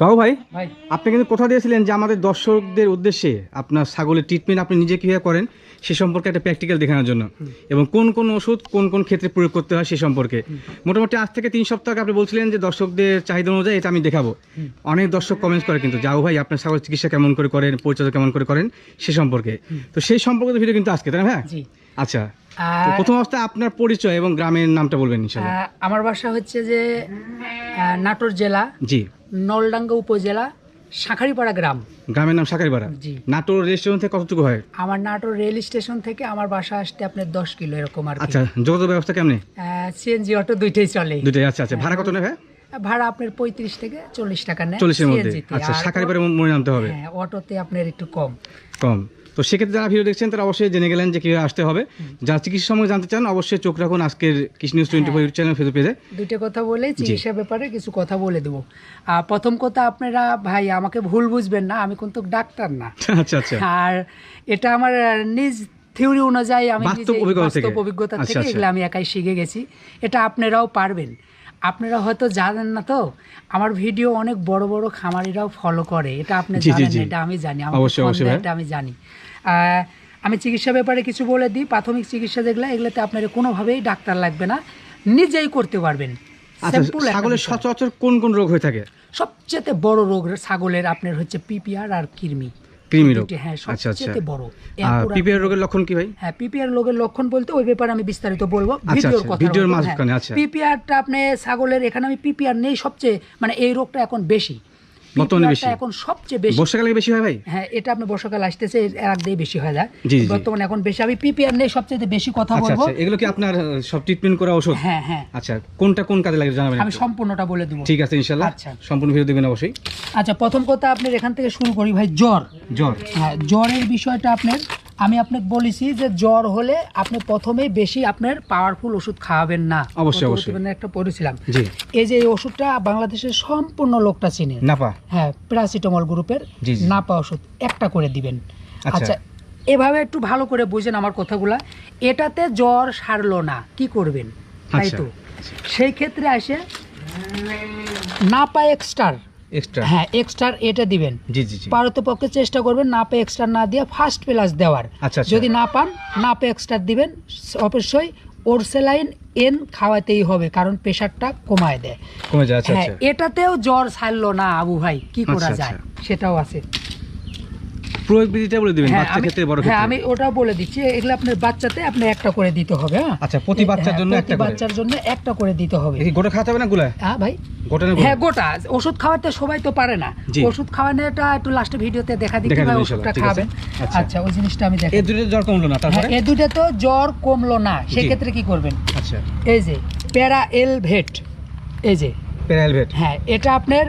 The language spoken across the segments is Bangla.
তাও ভাই? আপনি কিন্তু কথা দিয়েছিলেন যে আমাদের দর্শকদের উদ্দেশ্যে আপনার ছাগলের ট্রিটমেন্ট আপনি নিজে কীভাবে করেন সে সম্পর্কে একটা প্র্যাকটিক্যাল দেখানোর জন্য। এবং কোন কোন ওষুধ কোন কোন ক্ষেত্রে প্রয়োগ করতে হয় সে সম্পর্কে। মোটামুটি আজ থেকে তিন সপ্তাহ আগে আপনি বলছিলেন যে দর্শকদের চাহিদা অনুযায়ী এটা আমি দেখাবো। অনেক দর্শক কমেন্টস করে কিন্তু যাও ভাই আপনার ছাগল চিকিৎসা কেমন করে করেন পরিচর্যা কেমন করে করেন সে সম্পর্কে। তো সেই সম্পর্কে ভিডিও কিন্তু আজকে তাই না হ্যাঁ আচ্ছা আর প্রথম অবস্থায় আপনার পরিচয় এবং গ্রামের নামটা বলবেন ইনশাল্লাহ আহ, আমার বাসা হচ্ছে যে নাটোর জেলা জি। নলডাঙ্গা উপজেলা শাঁখারিপাড়া গ্রাম। গ্রামের নাম শাঁখারিপাড়া? জি। নাটোর রেল স্টেশন থেকে কতটুকু হয়? আমার নাটোর রেল স্টেশন থেকে আমার বাসা আসতে আপনার দশ কিলো এরকম আর আচ্ছা যোগাযোগ ব্যবস্থা কেমনে? সিএনজি অটো দুইটাই চলে। দুটাই আচ্ছা আচ্ছা। ভাড়া কত নেবে? ভাড়া আপনার পঁয়ত্রিশ থেকে চল্লিশ টাকা নেয় চল্লিশের মধ্যে। আচ্ছা সাকারিপাড়ে মনে নামতে হবে। হ্যাঁ অটোতে আপনার একটু কম। কম। তো সেক্ষেত্রে যারা ভিডিও দেখছেন তারা অবশ্যই জেনে গেলেন যে কীভাবে আসতে হবে। যারা চিকিৎসা সম্পর্কে জানতে চান অবশ্যই চোখ রাখুন আজকের Krishna news twenty four channel Facebook পেজে দুইটা কথা বলে চিকিৎসার ব্যাপারে কিছু কথা বলে দেবো। আর প্রথম কথা আপনারা ভাই আমাকে ভুল বুঝবেন না আমি কিন্তু ডাক্তার না। আচ্ছা আচ্ছা। আর এটা আমার নিজ থিওরি অনুযায়ী আমি বাস্তব অভিজ্ঞতা থেকে। আচ্ছা, আচ্ছা। এগুলো আমি একাই শিখে গেছি। এটা আপনারাও পারবেন। আপনারা হয়তো জানেন না তো আমার ভিডিও অনেক বড় বড় খামারিরাও ফলো করে। এটা আপনি জানেন এটা আমি জানি। এটা আমি জানি। আহ, আমি চিকিৎসা ব্যাপারে কিছু বলে দিই। প্রাথমিক চিকিৎসা যেগুলো এগুলোতে আপনার কোনোভাবেই ডাক্তার লাগবে না। নিজেই করতে পারবেন। আচ্ছা ছাগলের সচরাচর কোন কোন রোগ হয়ে থাকে? সবচেয়ে বড় রোগ ছাগলের আপনার হচ্ছে পিপিআর আর কৃমি। কৃমি রোগ হ্যাঁ আচ্ছা আচ্ছা। বড়। পিপিআর রোগের লক্ষণ কি ভাই? হ্যাঁ পিপিআর রোগের লক্ষণ বলতে ওই ব্যাপারে আমি বিস্তারিত বলব। ভিডিওর আচ্ছা, কথা ভিডিওর মাঝখানে, আচ্ছা। পিপিআরটা আপনি ছাগলের এখানে আমি পিপিআর নেই সবচেয়ে মানে এই রোগটা এখন বেশি। বেশি? এখন সবচেয়ে বেশি। বর্ষাকালে বেশি হয় ভাই? হ্যাঁ এটা আপনি বর্ষাকাল আসতেছে এর আগ দিয়ে বেশি হয়ে যায়। জি, জি। বর্তমানে এখন বেশি। আমি পিপিআর নেই সবচেয়ে বেশি কথা আচ্ছা বলব। আচ্ছা এগুলো কি আপনার সব ট্রিটমেন্ট করা ওষুধ? হ্যাঁ হ্যাঁ। আচ্ছা কোনটা কোন কাজে লাগে জানাবেন আমি সম্পূর্ণটা বলে দেবো। ঠিক আছে আচ্ছা। সম্পূর্ণ ভিডিও দেবেন অবশ্যই। আচ্ছা প্রথম কথা আপনার এখান থেকে শুরু করি ভাই জ্বর। জ্বর। হ্যাঁ জ্বরের বিষয়টা আপনার আমি আপনাকে বলেছি যে জ্বর হলে আপনি প্রথমেই বেশি আপনার পাওয়ারফুল ওষুধ খাওয়াবেন না। অবশ্যই, অবশ্যই। একটা পড়েছিলাম। জি। এই যে এই ওষুধটা বাংলাদেশের সম্পূর্ণ লোকটা চিনে। নাপা। হ্যাঁ প্যারাসিটামল গ্রুপের। নাপা ওষুধ একটা করে দিবেন। আচ্ছা। আচ্ছা এভাবে একটু ভালো করে বুঝেন আমার কথাগুলা। এটাতে জ্বর সারলো না কি করবেন? তাই আচ্ছা। তো? সেই ক্ষেত্রে আসে নাপা এক্সটার এক্সট্রা হ্যাঁ এক্সট্রা এটা দিবেন। জি জি চেষ্টা করবেন না পে এক্সট্রা না দিয়ে ফার্স্ট প্লাস দেওয়ার। আচ্ছা, আচ্ছা। যদি না পান না পে এক্সট্রা দিবেন অবশ্যই ওরসেলাইন এন খাওয়াতেই হবে কারণ প্রেশারটা কমায় দেয়। কমে যায় আচ্ছা হ্যাঁ আচ্ছা। এটাতেও জ্বর ছাড়লো না আবু ভাই কি করা আচ্ছা, যায়? আচ্ছা। সেটাও আছে। প্রয়োগ বিধিটা বলে দিবেন হ্যাঁ বাচ্চা ক্ষেত্রে বড় হ্যাঁ ক্ষেত্রে? আমি ওটা বলে দিচ্ছি। এগুলো আপনার বাচ্চাতে আপনি একটা করে দিতে হবে হ্যাঁ? আচ্ছা প্রতি বাচ্চার জন্য একটা করে? বাচ্চার জন্য একটা করে দিতে হবে। এ কি গোটা খাওয়াতে হবে না গুলা হ্যাঁ ভাই। গোটা না হ্যাঁ গোটা। ওষুধ খাওয়াতে সবাই তো পারে না। ওষুধ খাওয়ানোটা একটু লাস্টে ভিডিওতে দেখা দেখা ওষুধটা। খাবেন। আচ্ছা। আচ্ছা ওই জিনিসটা আমি দেখাই। এই দুটো জ্বর কমলো না তারপরে হ্যাঁ এ দুটো তো জ্বর কমলো না। সেক্ষেত্রে কি করবেন? আচ্ছা। এই যে প্যারা এল ভেট এই যে। প্যারালভেট হ্যাঁ এটা আপনার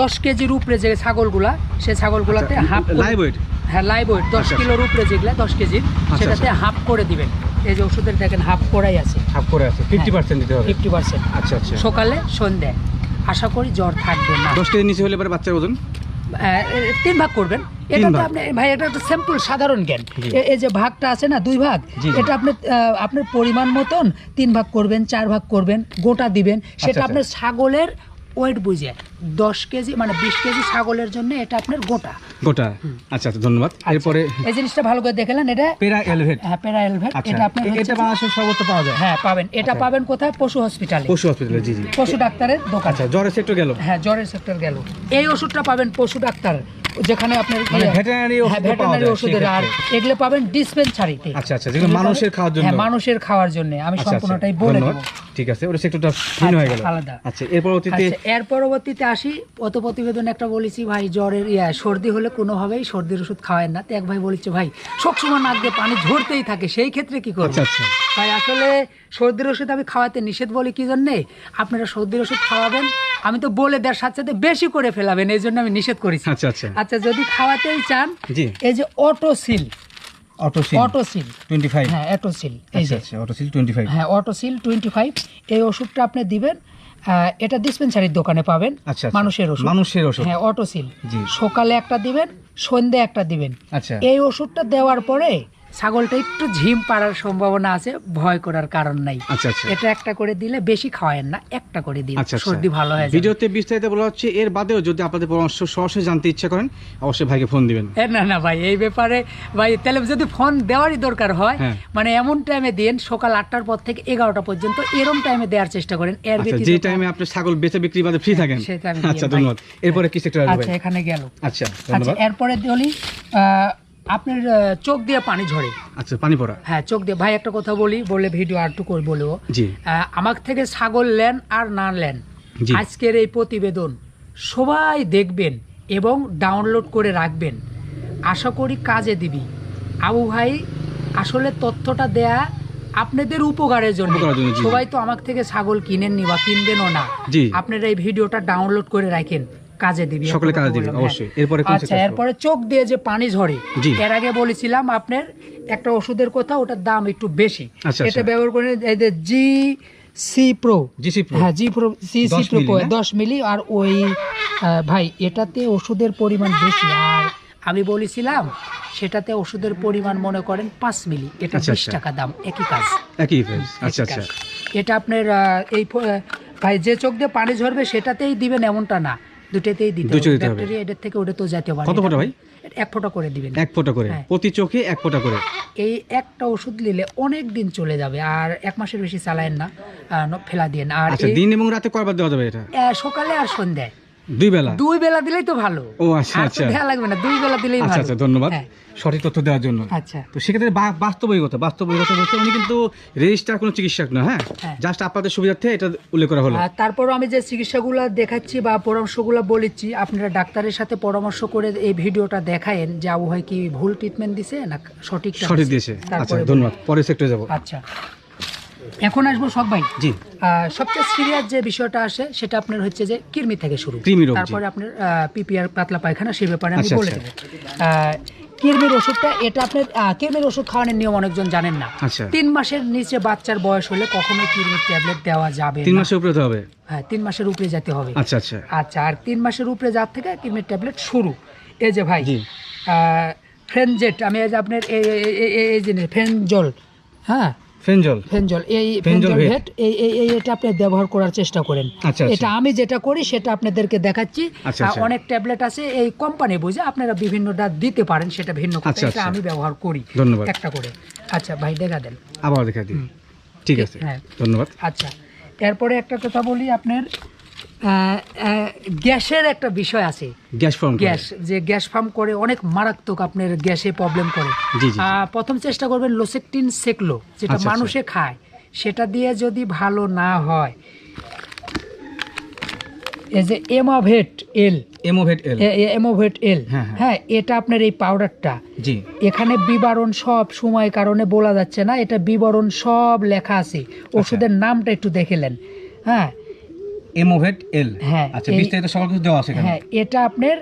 দশ কেজির উপরে যে ছাগলগুলা সে ছাগলগুলাতে হাফ লাইভ ওয়েট হ্যাঁ লাইভ ওয়েট দশ আচ্ছা, কিলোর উপরে যেগুলা দশ কেজির আচ্ছা, সেটাতে হাফ করে দিবেন। এই যে ওষুধের দেখেন হাফ করাই আছে। হাফ করে আছে ফিফটি পার্সেন্ট দিতে হবে। ফিফটি পার্সেন্ট আচ্ছা আচ্ছা। সকালে সন্ধ্যায় আশা করি জ্বর থাকবে না। দশ কেজি নিচে হলে পরে বাচ্চার ওজন? তিন ভাগ করবেন। এটা তো আপনি ভাই এটা একটা সিম্পল সাধারণ জ্ঞান। এই যে ভাগটা আছে না দুই ভাগ। এটা আপনি আপনার পরিমাণ মতন তিন ভাগ করবেন চার ভাগ করবেন গোটা দিবেন। সেটা আচ্ছা। আপনার ছাগলের ওয়েট বুঝে। দশ কেজি মানে বিশ কেজি ছাগলের জন্য এটা আপনার গোটা। গোটা। আচ্ছা আচ্ছা ধন্যবাদ। আচ্ছা, এরপরে এই জিনিসটা ভালো করে দেখলেন এটা পেরা এলভেট। হ্যাঁ পেরা এলভেট। এটা আপনার এটা বাংলাদেশের সর্বত্র পাওয়া যায়। হ্যাঁ পাবেন। এটা আচ্ছা। পাবেন কোথায়? পশু হসপিটালে। পশু হসপিটালে জি জি। পশু ডাক্তারের দোকান। আচ্ছা জ্বরের সেক্টর গেল। হ্যাঁ জ্বরের সেক্টর গেল। এই ওষুধটা পাবেন পশু ডাক্তার। যেখানে আপনার মানে ইয়ে- হ্যাঁ ভেটেরিনারি ওষুধের আর। এগুলো পাবেন ডিসপেন্সারিতে আচ্ছা আচ্ছা যেগুলো মানুষের খাওয়ার জন্য। হ্যাঁ মানুষের খাওয়ার জন্য। আমি আচ্ছা, আচ্ছা, সম্পূর্ণটাই বলে। দেবো। ঠিক আছে ওটা সেক্টরটা ভিন্ন হয়ে গেল। আচ্ছা, আলাদা। আচ্ছা এর পরবর্তীতে আচ্ছা এর পরবর্তীতে আসি। অত প্রতিবেদন একটা বলেছি ভাই জ্বরের ইয়া সর্দি হলে কোনোভাবেই সর্দির ওষুধ খাওয়ায় না। তো এক ভাই বলেছে ভাই সবসময় নাক দিয়ে পানি ঝরতেই থাকে সেই ক্ষেত্রে কি করব? আচ্ছা আচ্ছা। ভাই আসলে সর্দির ওষুধ আমি খাওয়াতে নিষেধ বলি কি জন্যে? আপনারা সর্দির ওষুধ খাওয়াবেন আমি তো বলে দেওয়ার সাথে সাথে বেশি করে ফেলাবেন এই জন্য আমি নিষেধ করেছি। আচ্ছা আচ্ছা। আচ্ছা যদি খাওয়াতেই চান এই যে অটোসিল হ্যাঁ অটোসিল এই আচ্ছা যে। আচ্ছা অটোসিল হ্যাঁ অটোসিল এই ওষুধটা আপনি দিবেন এটা ডিসপেন্সারির দোকানে পাবেন আচ্ছা। মানুষের ওষুধ। মানুষের ওষুধ। হ্যাঁ অটোসিল। সকালে একটা দিবেন সন্ধ্যে একটা দিবেন। আচ্ছা। এই ওষুধটা দেওয়ার পরে ছাগলটা একটু ঝিম পাড়ার সম্ভাবনা আছে ভয় করার কারণ নাই। আচ্ছা আচ্ছা। এটা একটা করে দিলে বেশি খাওয়ায় না একটা করে দিন। আচ্ছা। সর্দি ভালো হয়ে ভিডিওতে বিস্তারিত বলা হচ্ছে এর বাদেও যদি আপনাদের পরামর্শ সরাসরি জানতে ইচ্ছা করেন অবশ্যই ভাইকে ফোন দিবেন। না না ভাই এই ব্যাপারে ভাই তাহলে যদি ফোন দেওয়ারই দরকার হয় হ্যাঁ। মানে এমন টাইমে দিন সকাল আটটার পর থেকে এগারোটা পর্যন্ত এরম টাইমে দেওয়ার চেষ্টা করেন। এর যে টাইমে আপনি ছাগল বেচে বিক্রি বাদে ফ্রি থাকেন। সেই আচ্ছা ধন্যবাদ। এরপরে কি সেক্টর আচ্ছা এখানে গেল। আচ্ছা আচ্ছা এরপরে বলি আপনার চোখ দিয়ে পানি ঝরে। আচ্ছা পানি পড়া। হ্যাঁ চোখ দিয়ে। ভাই একটা কথা বলি বলে ভিডিও আর একটু করে বলব। জি। আমার থেকে ছাগল নেন আর না জি। আজকের এই প্রতিবেদন সবাই দেখবেন এবং ডাউনলোড করে রাখবেন। আশা করি কাজে দিবি। আবু ভাই আসলে তথ্যটা দেয়া আপনাদের উপকারের জন্য। সবাই তো আমার থেকে ছাগল কিনেননি বা কিনবেনও না। আপনারা এই ভিডিওটা ডাউনলোড করে রাখেন। কাজে দিবি সকলে কাজে দিবে, বললাম, অবশ্যই। হ্যাঁ। এরপরে কোন আচ্ছা এরপরে চোখ দিয়ে যে পানি ঝরে এর আগে বলেছিলাম আপনার একটা ওষুধের কথা ওটার দাম একটু বেশি আচ্ছা, এটা আচ্ছা। ব্যবহার করে এই যে G C pro GC pro হ্যাঁ G pro C C pro? দশ মিলি আর ওই ভাই এটাতে ওষুধের পরিমাণ বেশি আর আমি বলেছিলাম সেটাতে ওষুধের পরিমাণ মনে করেন পাঁচ মিলি এটা আচ্ছা, বিশ আচ্ছা। টাকা দাম একই কাজ একই আচ্ছা আচ্ছা এটা আপনার এই ভাই যে চোখ দিয়ে পানি ঝরবে সেটাতেই দিবেন এমনটা না দুটাতেই দিতে হবে। ব্যাকটেরিয়া এদের থেকে ওটা তো জাতীয় কত ফোঁটা ভাই? এক ফোঁটা করে দিবেন। এক ফোঁটা করে। হ্যাঁ। প্রতি চোখে এক ফোঁটা করে। এই একটা ওষুধ নিলে অনেক দিন চলে যাবে আর এক মাসের বেশি চালায়েন না ফেলা দিয়ে আর আচ্ছা দিন এবং রাতে কয়বার দেওয়া যাবে এটা? সকালে আর সন্ধ্যায়। দুই বেলা? দুই বেলা দিলেই তো ভালো। ও আচ্ছা আচ্ছা। দেয়া লাগবে না দুই বেলা দিলেই আচ্ছা ভালো। আচ্ছা ধন্যবাদ। হ্যাঁ, সঠিক তথ্য দেওয়ার জন্য। আচ্ছা। তো সেক্ষেত্রে বাস্তবিকতা বাস্তবিকতা বলতে উনি কিন্তু রেজিস্টার কোনো চিকিৎসক না হ্যাঁ? হ্যাঁ। জাস্ট আপনাদের সুবিধার্থে এটা উল্লেখ করা হলো। আর তারপরও আমি যে চিকিৎসাগুলো দেখাচ্ছি বা পরামর্শগুলো বলেছি আপনারা ডাক্তারের সাথে পরামর্শ করে এই ভিডিওটা দেখায়েন যে আবু ভাই কি ভুল ট্রিটমেন্ট দিছে না সঠিক সঠিক দিয়েছে। আচ্ছা ধন্যবাদ। পরের সেক্টরে যাব। আচ্ছা। এখন আসব সব ভাই। জি। সবচেয়ে সিরিয়াস যে বিষয়টা আসে সেটা আপনার হচ্ছে যে কৃমি থেকে শুরু। কৃমি রোগ, তারপরে আপনার পিপিআর পাতলা পায়খানা সেই ব্যাপারে আমি আচ্ছা, বলে আচ্ছা। দেবো। কৃমির ওষুধটা এটা আপনার কৃমির ওষুধ খাওয়ানোর নিয়ম অনেকজন জানেন না। আচ্ছা। তিন মাসের নিচে বাচ্চার বয়স হলে কখনোই কৃমির ট্যাবলেট দেওয়া যাবে তিন মাসের উপরে হবে? হ্যাঁ তিন মাসের উপরে যেতে হবে। আচ্ছা আচ্ছা। আচ্ছা আর তিন মাসের উপরে যার থেকে কৃমির ট্যাবলেট শুরু। এই যে ভাই জি। ফ্রেনজেট আমি যে আপনার এই জিনিস ফ্রেনজল হ্যাঁ ফেনজল। ফেনজল এই ফেনজল ভেট। এই এই এটা আপনি ব্যবহার করার চেষ্টা করেন। আচ্ছা, এটা আমি যেটা করি সেটা আপনাদেরকে দেখাচ্ছি। আচ্ছা, আচ্ছা। অনেক ট্যাবলেট আছে এই কোম্পানি বুঝে আপনারা বিভিন্নটা দিতে পারেন সেটা ভিন্ন কথা আচ্ছা, এটা আচ্ছা। আমি ব্যবহার করি ধন্যবাদ। একটা করে। আচ্ছা ভাই দেখা দেন। আবার দেখা দিন ঠিক আছে। হ্যাঁ। ধন্যবাদ। আচ্ছা। এরপরে একটা কথা বলি আপনার। গ্যাসের একটা বিষয় আছে। গ্যাস ফার্ম গ্যাস যে গ্যাস ফার্ম করে অনেক মারাত্মক আপনার গ্যাসে প্রবলেম করে। প্রথম চেষ্টা করবেন লোসেকটিন সেকলো যেটা আচ্ছা, মানুষে খায়। সেটা দিয়ে যদি ভালো না হয় এই যে এমাভেট এল এমোভেট এল এমোভেট এল হ্যাঁ, এটা আপনার এই পাউডারটা জি। এখানে বিবরণ সব সময় কারণে বলা যাচ্ছে না এটা বিবরণ সব লেখা আছে। ওষুধের নামটা একটু দেখেলেন হ্যাঁ এমোভেট এল হ্যাঁ, আচ্ছা বিস্তারিত কিছু দেওয়া আছে হ্যাঁ এটা আপনার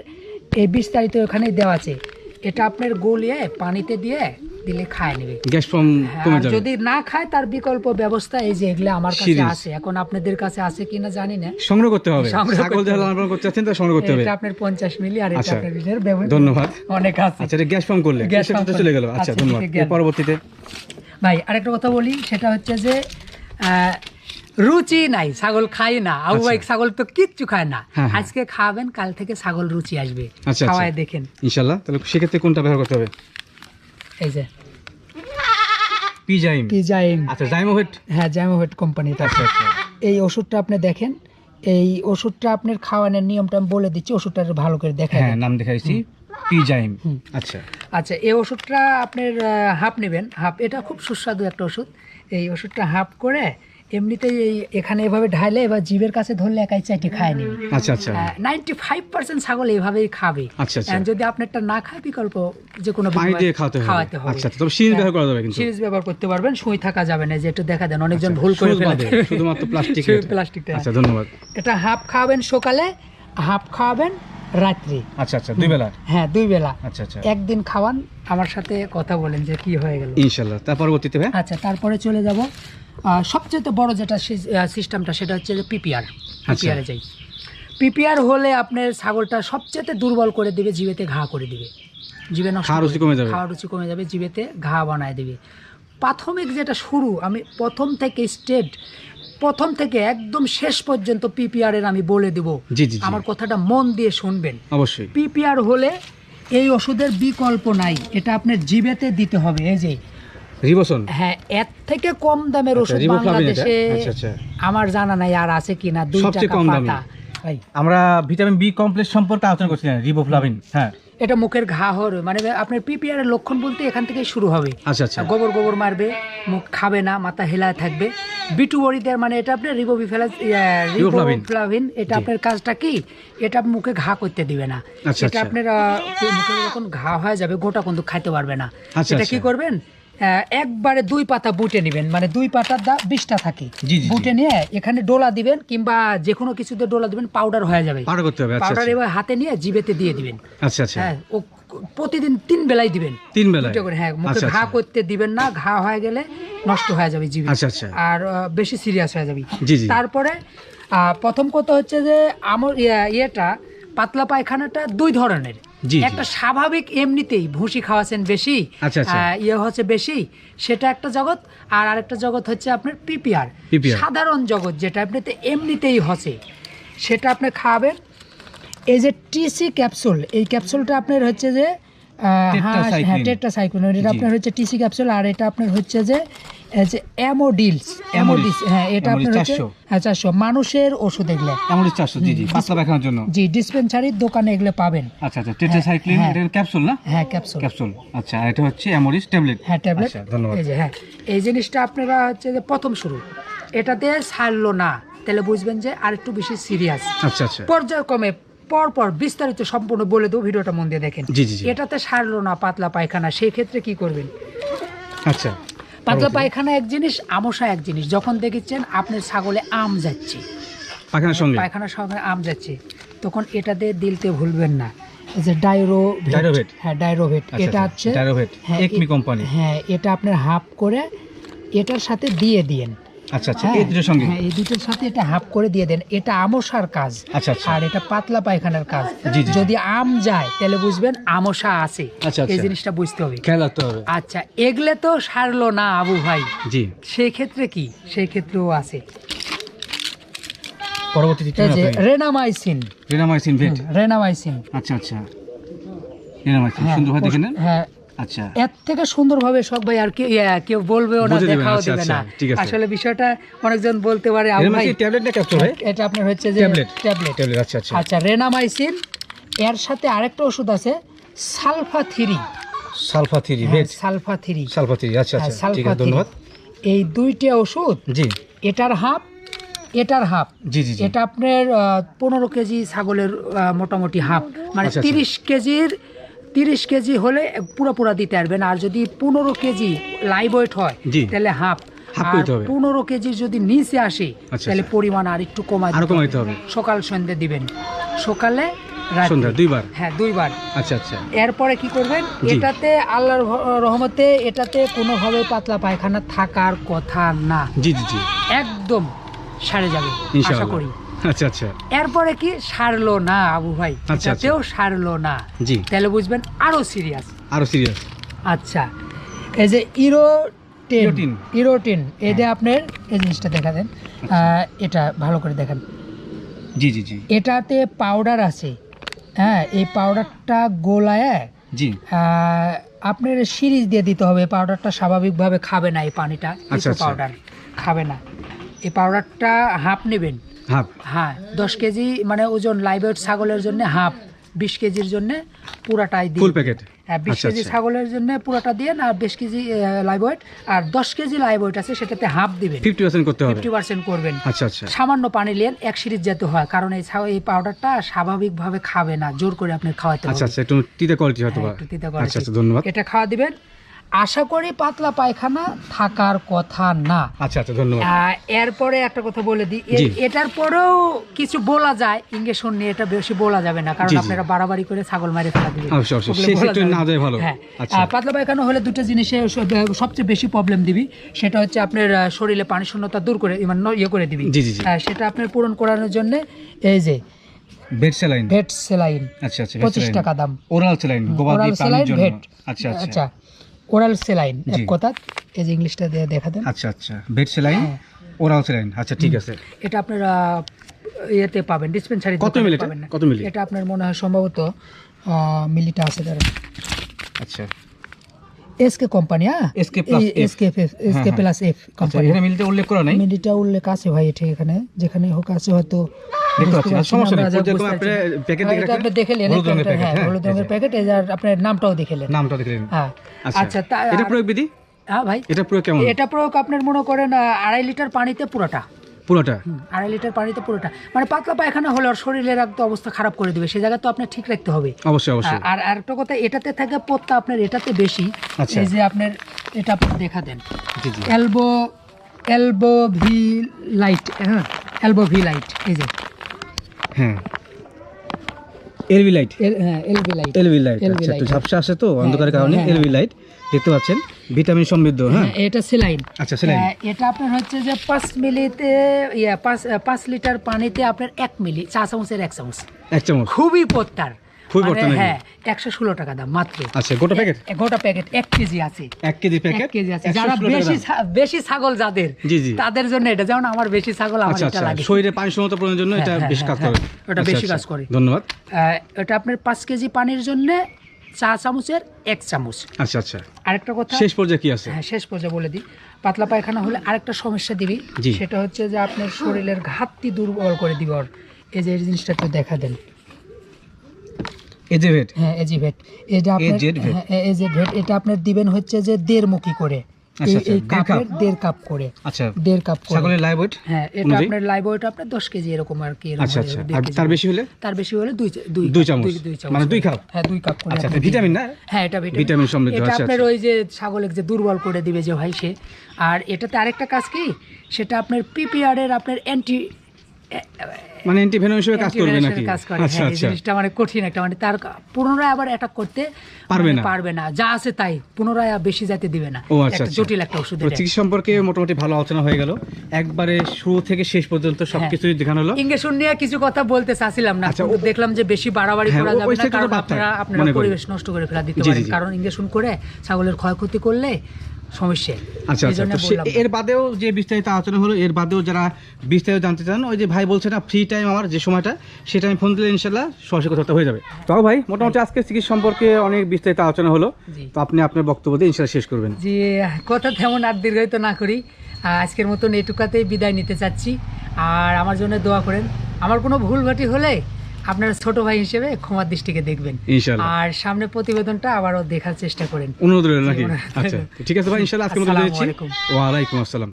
এই বিস্তারিত এখানে দেওয়া আছে। এটা আপনার গলিয়ে পানিতে দিয়ে দিলে খায় নেবে। গ্যাস ফর্ম হ্যাঁ, কমে যাবে। যদি না খায় তার বিকল্প ব্যবস্থা এই যে এগুলো আমার কাছে আছে। এখন আপনাদের কাছে আছে কিনা জানি না। সংগ্রহ করতে হবে। ছাগল যারা পালন করতে চাচ্ছেন তা সংগ্রহ করতে হবে। এটা আপনার পঞ্চাশ মিলি আর এটা আচ্ছা। আপনার বিশের ব্যবহার- ধন্যবাদ। অনেক আছে। আচ্ছা এটা গ্যাস ফর্ম করলে। গ্যাস তো চলে গেল। আচ্ছা আচ্ছা, ধন্যবাদ। পরবর্তীতে? ভাই আরেকটা কথা বলি সেটা হচ্ছে যে রুচি নাই ছাগল খায় না আচ্ছা। ছাগল তো কিচ্ছু খায় না। হ্যাঁ, হ্যাঁ। আজকে খাবেন কাল থেকে ছাগল রুচি আসবে। আচ্ছা। খাওয়ায় দেখেন। ইনশাল্লাহ তাহলে সেক্ষেত্রে কোনটা ব্যবহার করতে হবে? এই যে। পিজাইম। পিজাইম। আচ্ছা জাইমোভেট হ্যাঁ জ্যামোভেট কোম্পানিটা আচ্ছা আচ্ছা। এই ওষুধটা আপনি দেখেন এই ওষুধটা আপনার খাওয়ানোর নিয়মটা আমি বলে দিচ্ছি ওষুধটা ভালো করে দেখা হ্যাঁ নাম দেখাইছি পিজাইম। আচ্ছা। আচ্ছা এই ওষুধটা আপনার হাফ নেবেন হাফ এটা খুব সুস্বাদু একটা ওষুধ। এই ওষুধটা হাফ করে এমনিতেই এই এখানে এভাবে ঢাইলে এবার জিভের কাছে ধরলে একাই চাইটে খায় নেবে আচ্ছা আচ্ছা। নাইনটি ফাইভ পার্সেন্ট ছাগল এইভাবেই খাবে। আচ্ছা, আচ্ছা। যদি আপনারটা না খায় বিকল্প যে কোনো পানি দিয়ে খাওয়াতে হবে। খাওয়াতে হবে। আচ্ছা তবে সিরিজ ব্যবহার করা যাবে কিন্তু। সিরিজ ব্যবহার করতে পারবেন সুই থাকা যাবে না যে একটু দেখা দেন অনেকজন ভুল করে ফেলে শুধুমাত্র প্লাস্টিক প্লাস্টিকটা আচ্ছা ধন্যবাদ। এটা হাফ খাওয়াবেন সকালে হাফ খাওয়াবেন রাত্রি। আচ্ছা আচ্ছা দুই বেলা? হ্যাঁ দুই বেলা। আচ্ছা আচ্ছা। একদিন খাওয়ান আমার সাথে কথা বলেন যে কি হয়ে গেল। ইনশাল্লাহ তার পরবর্তীতে ভাই? আচ্ছা তারপরে চলে যাব। সবচেয়ে বড় যেটা সিস্টেমটা সেটা হচ্ছে যে পিপিআর। পিপিআরে যাই। পিপিআর হলে আপনার ছাগলটা সবচেয়ে দুর্বল করে দিবে জিবেতে ঘা করে দিবে। জিভে নষ্ট রুচি কমে যাবে। খাওয়া রুচি কমে যাবে জিভেতে ঘা বানায় দেবে। প্রাথমিক যেটা শুরু আমি প্রথম থেকে স্টেট প্রথম থেকে একদম শেষ পর্যন্ত পিপিআর এর আমি বলে দেব। জি জি জি। আমার কথাটা মন দিয়ে শুনবেন। অবশ্যই। পিপিআর হলে এই ওষুধের বিকল্প নাই। এটা আপনার জিভেতে দিতে হবে। এই যে রিবোসন হ্যাঁ এর থেকে কম দামের আচ্ছা, ওষুধ রিবোফ্লাভিন বাংলাদেশে আচ্ছা, আচ্ছা। আমার জানা নাই আর আছে কিনা। দুই টাকা কম দামি। পাতা। ভাই। আমরা ভিটামিন বি কমপ্লেক্স সম্পর্কে আলোচনা করছিলাম রিবোফ্লাভিন হ্যাঁ। এটা মুখের ঘা হর মানে আপনার পিপিআর এর লক্ষণ বলতে এখান থেকে শুরু হবে। আচ্ছা আচ্ছা। গোবর গোবর মারবে মুখ খাবে না মাথা হেলায় থাকবে। বিটু বড়িদের মানে এটা আপনার রিবোবিফ্লাভিন রিবোফ্লাভিন। এটা আপনার কাজটা কি? এটা মুখে ঘা করতে দিবে না। আচ্ছা, এটা আচ্ছা। আপনার মুখে যখন ঘা হয়ে যাবে গোটা কিন্তু খাইতে পারবে না। আচ্ছা, এটা কি। করবেন? একবারে দুই পাতা বুটে নেবেন মানে দুই পাতার দা বিশটা থাকে। বুটে নিয়ে এখানে ডোলা দিবেন কিংবা যে কোনো কিছুতে ডোলা দিবেন পাউডার হয়ে যাবে। পাউডার করতে হবে আচ্ছা পাউডার আচ্ছা। এবার হাতে নিয়ে জিবেতে দিয়ে দিবেন। আচ্ছা আচ্ছা। হ্যাঁ ও প্রতিদিন তিন বেলায় দিবেন। তিন বেলায় করে হ্যাঁ মুখে আচ্ছা ঘা আচ্ছা। করতে দিবেন না ঘা হয়ে গেলে নষ্ট হয়ে যাবে জীবন আচ্ছা, আচ্ছা। আর বেশি সিরিয়াস হয়ে যাবে। জি, জি। তারপরে আহ, প্রথম কথা হচ্ছে যে আমার ইয়া- ইয়েটা পাতলা পায়খানাটা দুই ধরনের। একটা স্বাভাবিক এমনিতেই ভুসি খাওয়াছেন বেশি আচ্ছা, আচ্ছা। ইয়ে হচ্ছে বেশি সেটা একটা জগৎ আর আরেকটা জগৎ হচ্ছে আপনার পিপিআর। সাধারণ জগৎ যেটা আপনিতে এমনিতেই হচ্ছে সেটা আপনি খাওয়াবেন এই যে টিসি ক্যাপসুল এই ক্যাপসুলটা আপনার হচ্ছে যে হ্যাঁ Tetracycline। টেট্রাসাইক্লিন। এটা আপনার হচ্ছে টিসি ক্যাপসুল আর এটা আপনার হচ্ছে যে যে অ্যামোডিলস অ্যামোডিলস হ্যাঁ এটা আপনার হচ্ছে হ্যাঁ চারশো। মানুষের ওষুধ এগুলো। এমন চারশো জি জি পাতলা পায়খানার জন্য। জি ডিসপেন্সারির দোকানে এগুলো পাবেন। আচ্ছা আচ্ছা টেট্রাসাইক্লিন হ্যাঁ। এটা ক্যাপসুল না? হ্যাঁ ক্যাপসুল ক্যাপসুল আচ্ছা এটা হচ্ছে অ্যামোরিস ট্যাবলেট হ্যাঁ ট্যাবলেট আচ্ছা ধন্যবাদ। এই যে হ্যাঁ এই জিনিসটা আপনারা হচ্ছে যে প্রথম শুরু। এটাতে ছাড়লো না তাহলে বুঝবেন যে আরেকটু বেশি সিরিয়াস আচ্ছা আচ্ছা। পর্যায়ক্রমে পর পর বিস্তারিত সম্পূর্ণ বলে দেবো ভিডিওটা মন দিয়ে দেখেন। জি, জি, জি। এটাতে সারলো না পাতলা পায়খানা সেই ক্ষেত্রে কি করবেন? আচ্ছা। পাতলা পায়খানা এক জিনিস আমসা এক জিনিস। যখন দেখেছেন আপনার ছাগলে আম যাচ্ছে। পায়খানার সঙ্গে? পায়খানার সঙ্গে আম যাচ্ছে। তখন এটা দিয়ে দিলতে ভুলবেন না। যে ডাইরো ডাইরোভেট। হ্যাঁ ডাইরোভেট আচ্ছা, এটা আচ্ছা, হচ্ছে ডাইরোভেট, হ্যাঁ, একমি কোম্পানি। হ্যাঁ এটা আপনার হাফ করে এটার সাথে দিয়ে দিয়েন। আচ্ছা আচ্ছা। এই দুটোর সঙ্গে? হ্যাঁ এই দুটোর সাথে এটা হাফ করে দিয়ে দেন। এটা আমসার কাজ। আচ্ছা আচ্ছা। আর এটা পাতলা পায়খানার কাজ। যদি আম যায় তাহলে বুঝবেন আমসা আছে। আচ্ছা, এই আচ্ছা। জিনিসটা বুঝতে হবে। খেয়াল রাখতে হবে। আচ্ছা এগলে তো সারলো না আবু ভাই। জি। সেই ক্ষেত্রে কি? সেই ক্ষেত্রেও আছে পরবর্তী এই যে রেনামাইসিন। রেনামাইসিন ভেট রেনামাইসিন। আচ্ছা আচ্ছা। রেনামাইসিন হ্যাঁ, সুন্দরভাবে দেখে নেন। হ্যাঁ আচ্ছা। এর থেকে সুন্দরভাবে সব ভাই আর কেউ বলবেও না দেখাও আচ্ছা, দেবে আচ্ছা, না। আসলে বিষয়টা অনেকজন বলতে পারে ট্যাবলেট না ক্যাপসুল এটা আপনার হচ্ছে যে ট্যাবলেট। আচ্ছা আচ্ছা। আচ্ছা রেনামাইসিন এর সাথে আরেকটা ওষুধ আছে sulpha three sulpha three sulpha three sulpha three আচ্ছা আচ্ছা ঠিক আছে ধন্যবাদ। এই দুইটা ওষুধ জি। এটার হাফ এটার হাফ। জি জি এটা আপনার পনেরো কেজি ছাগলের মোটামুটি হাফ। মানে। তিরিশ কেজির তিরিশ কেজি হলে পুরো পুরা দিতে পারবেন আর যদি পনেরো কেজি লাইভ ওয়েট হয় তাহলে হাফ। পনেরো কেজি যদি নিচে আসে আচ্ছা, তাহলে আচ্ছা। পরিমাণ আর একটু কমাই কমাইতে হবে। সকাল সন্ধ্যে দিবেন। সকালে দুইবার? হ্যাঁ দুইবার। আচ্ছা আচ্ছা। এরপরে কি করবেন? এটাতে আল্লাহর রহমতে এটাতে কোনোভাবে পাতলা পায়খানা থাকার কথা না। জি জি জি। একদম সারে যাবে আশা করি। আচ্ছা আচ্ছা। এরপরে কি সারলো না আবু ভাই? আচ্ছা, এটাতেও সারলো না। জি। তাহলে বুঝবেন আরও সিরিয়াস আরও সিরিয়াস আচ্ছা। এই যে ইরোটিন ইরোটিন। এই যে আপনার এই জিনিসটা দেখা দেন। আচ্ছা। এটা ভালো করে দেখেন। জি জি জি। এটাতে পাউডার আছে। হ্যাঁ এই পাউডারটা গোলায় জি। আপনার সিরিজ দিয়ে দিতে হবে। পাউডারটা স্বাভাবিকভাবে খাবে না এই পানিটা। আচ্ছা, আচ্ছা। পাউডার খাবে না। এই পাউডারটা হাফ নেবেন। হাফ। হ্যাঁ দশ কেজি মানে ওজন লাইভেট ছাগলের জন্য হাফ বিশ কেজির জন্য পুরাটাই দিন ফুল প্যাকেট। হ্যাঁ বিশ আচ্ছা, কেজি আচ্ছা। ছাগলের জন্য পুরাটা দিয়ে আর বিশ কেজি লাইভ ওয়েট আর দশ কেজি লাইভ ওয়েট আছে সেটাতে হাফ দিবেন। ফিফটি পার্সেন্ট করতে হবে। ফিফটি পার্সেন্ট করবেন। আচ্ছা আচ্ছা। সামান্য পানি নিলেন এক সিরিজ যেতে হয় কারণ এই এই পাউডারটা স্বাভাবিকভাবে খাবে না জোর করে আপনি খাওয়াতে আচ্ছা হবে। আচ্ছা একটু তিতা কোয়ালিটি হয়তো হ্যাঁ, আচ্ছা আচ্ছা ধন্যবাদ। এটা খাওয়া দিবেন আশা করি পাতলা পায়খানা থাকার কথা না। আচ্ছা আচ্ছা ধন্যবাদ। এরপরে একটা কথা বলে দিই। এটার পরেও কিছু বলা যায় ইঞ্জেকশন নিয়ে এটা বেশি বলা যাবে না কারণ। আপনারা বাড়াবাড়ি করে ছাগল মারে ফেলা দিবেন। হ্যাঁ আচ্ছা। পাতলা পায়খানা হলে দুটো জিনিসে সবচেয়ে বেশি প্রবলেম দিবি। সেটা হচ্ছে আপনার শরীরে পানি শূন্যতা দূর করে মানে ন- ইয়ে করে দিবি। সেটা আপনার পূরণ করানোর জন্য এই যে বেড স্যালাইন ভেট সেলাইন আচ্ছা আচ্ছা পঁচিশ টাকা দাম। ওরাল স্যালাইন গবাদি সেলাইন জন্য। আচ্ছা আচ্ছা। আচ্ছা। ওরাল সেলাইন এক। কথা এই যে ইংলিশটা দিয়ে দেখা দেন আচ্ছা আচ্ছা বেড স্যালাইন হ্যাঁ। ওরাল সেলাইন আচ্ছা ঠিক আছে। এটা আপনারা ইয়েতে পাবেন ডিসপেন্সারি কত মিলি পাবেন কত মিলি? এটা আপনার মনে হয় সম্ভবত মিলিটা আছে দাঁড়ান আচ্ছা। এসকে কোম্পানি হ্যাঁ SK plus SK SK plus F আচ্ছা কোম্পানি এখানে মিলিটা উল্লেখ করা নাই? মিলিটা উল্লেখ আছে ভাই এটা এখানে যেখানে হোক আছে হয়তো। সমস্যা নেই। যেরকম আপনি প্যাকেট হ্যাঁ, দেখে এটা আপনি দেখে নেন হলুদ রঙের প্যাকেট, হ্যাঁ হলুদ রঙের প্যাকেট আর আপনার নামটাও হ্যাঁ আচ্ছা আচ্ছা এটা আর- প্রয়োগ বিধি? হ্যাঁ ভাই। এটা প্রয়োগ কেমন? এটা প্রয়োগ আপনার মনে করেন আড়াই লিটার পানিতে পুরোটা। পুরোটা? আড়াই লিটার পানিতে পুরোটা। মানে পাতলা পায়খানা হলে ওর শরীরের একদম অবস্থা খারাপ করে দিবে সে জায়গা তো আপনার ঠিক রাখতে হবে। অবশ্যই অবশ্যই। আর আরেকটা কথা এটাতে থাকে পত্তা আপনার এটাতে বেশি আচ্ছা। এই যে আপনার এটা আপনি দেখা দেন। এলবো এলবো ভি লাইট হ্যাঁ এলবো ভি লাইট এই যে। হ্যাঁ। এলভি লাইট হ্যাঁ এলবি লাইট এলভি লাইট আচ্ছা একটু light, ঝাপসা আসে তো অন্ধকারের হ্যাঁ, কারণে। হ্যাঁ, এলভি লাইট দেখতে পাচ্ছেন? ভিটামিন সমৃদ্ধ হ্যাঁ? হ্যাঁ, এটা সেলাইন। আচ্ছা সেলাইন। এটা আপনার হচ্ছে যে পাঁচ মিলিতে ইয়া পাঁচ পাঁচ লিটার পানিতে আপনার এক মিলি চা চামচের এক চামচ। এক চামচ? খুবই পত্তার। খুবই মানে হ্যাঁ একশো ষোলো টাকা দাম মাত্র। আচ্ছা গোটা প্যাকেট গোটা প্যাকেট এক কেজি আছে। এক কেজি প্যাকেট কেজি আছে। যারা বেশি বেশি ছাগল যাদের জি, জি। তাদের জন্য এটা যেমন আমার বেশি ছাগল আমার আচ্ছা এটা আচ্ছা লাগে। শরীরে পানি সমত প্রয়োজনের জন্য হ্যাঁ, এটা হ্যাঁ, বেশ কাজ হ্যাঁ, করে। হ্যাঁ, ওটা আচ্ছা, বেশি। কাজ করে। ধন্যবাদ। এটা আপনার পাঁচ কেজি পানির জন্য চা চামচের এক চামচ। আচ্ছা আচ্ছা। আরেকটা কথা শেষ পর্যায়ে কি আছে? হ্যাঁ শেষ পর্যায়ে বলে দিই। পাতলা পায়খানা হলে আরেকটা সমস্যা দিবি। সেটা হচ্ছে যে আপনার শরীরের ঘাটতি দুর্বল করে দিব ওর। এই যে এই জিনিসটা একটু দেখা দেন। এজেভেট? হ্যাঁ এজিভেট। এটা আপনার এজেভেট ভেট। হ্যাঁ এজিভেট এটা আপনার দিবেন হচ্ছে যে দেড় মুখী করে। এই- আচ্ছা, দেড় কাপ। কাপের দেড় কাপ করে। আচ্ছা দেড় কাপ করে। ছাগলের লাইভ ওয়েট হ্যাঁ এটা আপনার লাইভ ওয়েট আপনার দশ কেজি এরকম আর কি আচ্ছা আচ্ছা। আর তার বেশি হলে? তার বেশি হলে দুই দুই দুই কাপ, চামচ। মানে দুই কাপ? হ্যাঁ দুই কাপ করে আচ্ছা আচ্ছা ভিটামিন না? হ্যাঁ এটা ভিটামিন ভিটামিন সমৃদ্ধ, এটা আচ্ছা, আপনার আচ্ছা। ওই যে ছাগলের যে দুর্বল করে দিবে যে ভাই সে। আর এটাতে আরেকটা কাজ কি? সেটা আপনার পিপিআর এর আপনার অ্যান্টি মানে অ্যান্টিভেনম হিসেবে কাজ করবে নাকি? কাজ করে আচ্ছা হ্যাঁ, আচ্ছা। জিনিসটা মানে কঠিন একটা মানে তার পুনরায় আবার অ্যাটাক করতে পারবে মানে না। পারবে না। যা আছে তাই পুনরায় আর বেশি যাইতে দিবে না। ও আচ্ছা একটা আচ্ছা জটিল একটা ওষুধ চিকিৎসা সম্পর্কে মোটামুটি ভালো আলোচনা হয়ে গেল। একবারে শুরু থেকে শেষ পর্যন্ত সবকিছুই দেখানো হলো। নিয়ে কিছু কথা বলতে চাচ্ছিলাম না। আচ্ছা, দেখলাম যে বেশি বাড়াবাড়ি হ্যাঁ, করা যাবে না কারণ আপনারা আপনারা পরিবেশ নষ্ট করে ফেলা দিতে পারেন। কারণ ইঞ্জেকশন করে ছাগলের ক্ষয়ক্ষতি করলে সমস্যা। আচ্ছা আচ্ছা। এর বাদেও যে বিস্তারিত আলোচনা হলো এর বাদেও যারা বিস্তারিত জানতে চান ওই যে ভাই বলছে না ফ্রি টাইম আমার যে সময়টা সেটা আমি ফোন দিলে ইনশাল্লাহ সরাসরি কথাটা হয়ে যাবে। ভাই মোটামুটি আজকে চিকিৎসা সম্পর্কে অনেক বিস্তারিত আলোচনা হলো। তো আপনি আপনার বক্তব্য দিয়ে ইনশাল্লাহ শেষ করবেন। কথা তেমন আর দীর্ঘায়িত না করি। আজকের মতন এটুকাতেই বিদায় নিতে চাচ্ছি। আর আমার জন্য দোয়া করেন। আমার কোনো ভুল ঘটি হলে আপনার ছোট ভাই হিসেবে ক্ষমার দৃষ্টিকে দেখবেন। আর সামনে প্রতিবেদনটা আবারও দেখার চেষ্টা করেন। অনুরোধ রইল নাকি? আচ্ছা ঠিক আছে ভাই আজকে মতো আলাইকুম। আসসালাম।